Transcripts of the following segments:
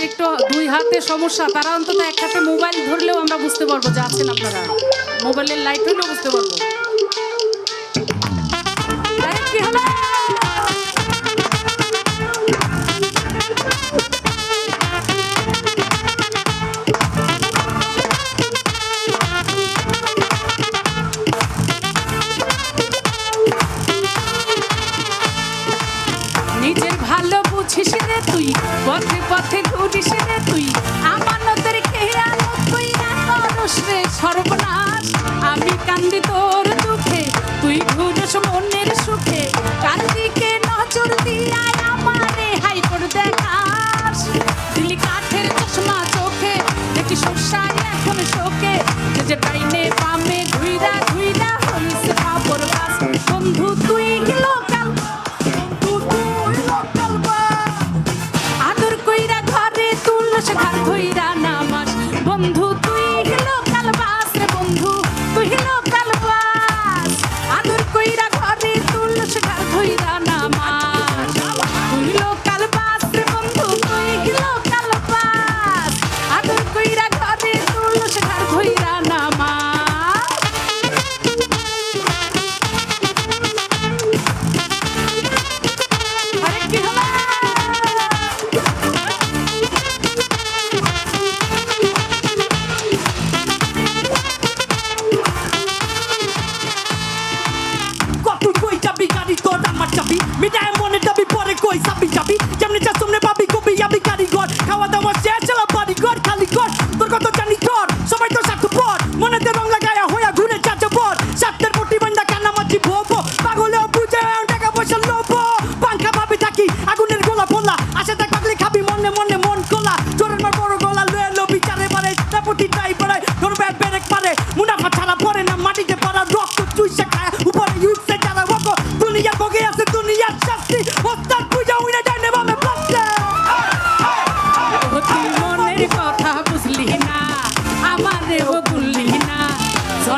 যাদের একটু দুই হাতে সমস্যা, তারা অন্তত এক হাতে মোবাইল ধরলেও আমরা বুঝতে পারব যে আছেন আপনারা। মোবাইলের লাইট হলেও বুঝতে পারব। ঘুরছিস রে তুই? পথে পথে ঘুরিস রে তুই। আমানতের খেয়ানত তুই না করস রে, সর্বনাশ। আমি কান্দি তোর দুঃখে, তুই ঘুরস মনের সুখে। চারদিকে নজর দিয়া আমারে হাই করে দেখাস। দিলি কাঠের চশমা চোখে, দেখি সরষায় এখন শোকে। যে বন্ধু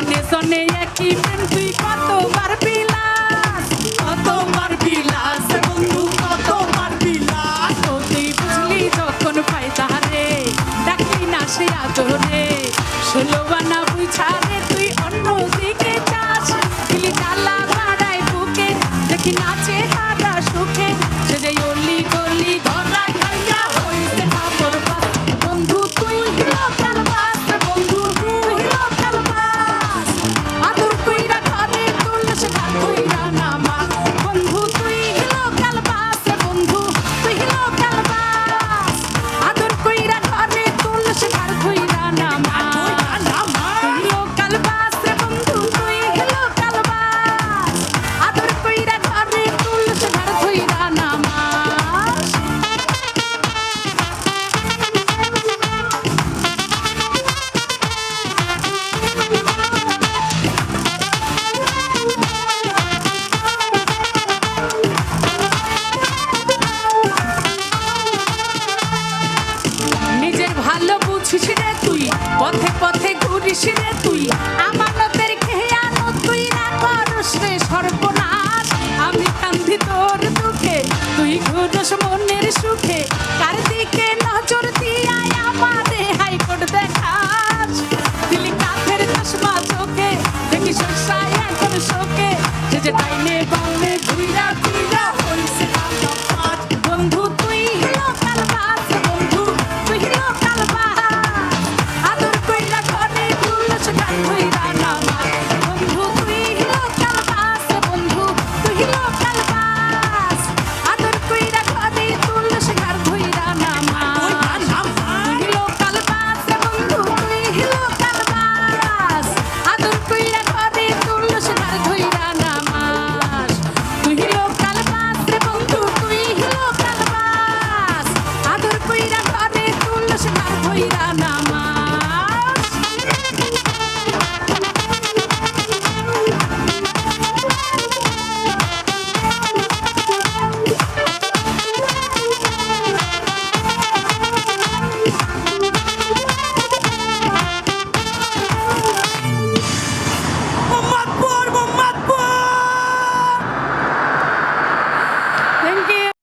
সনে সনে একই প্রেম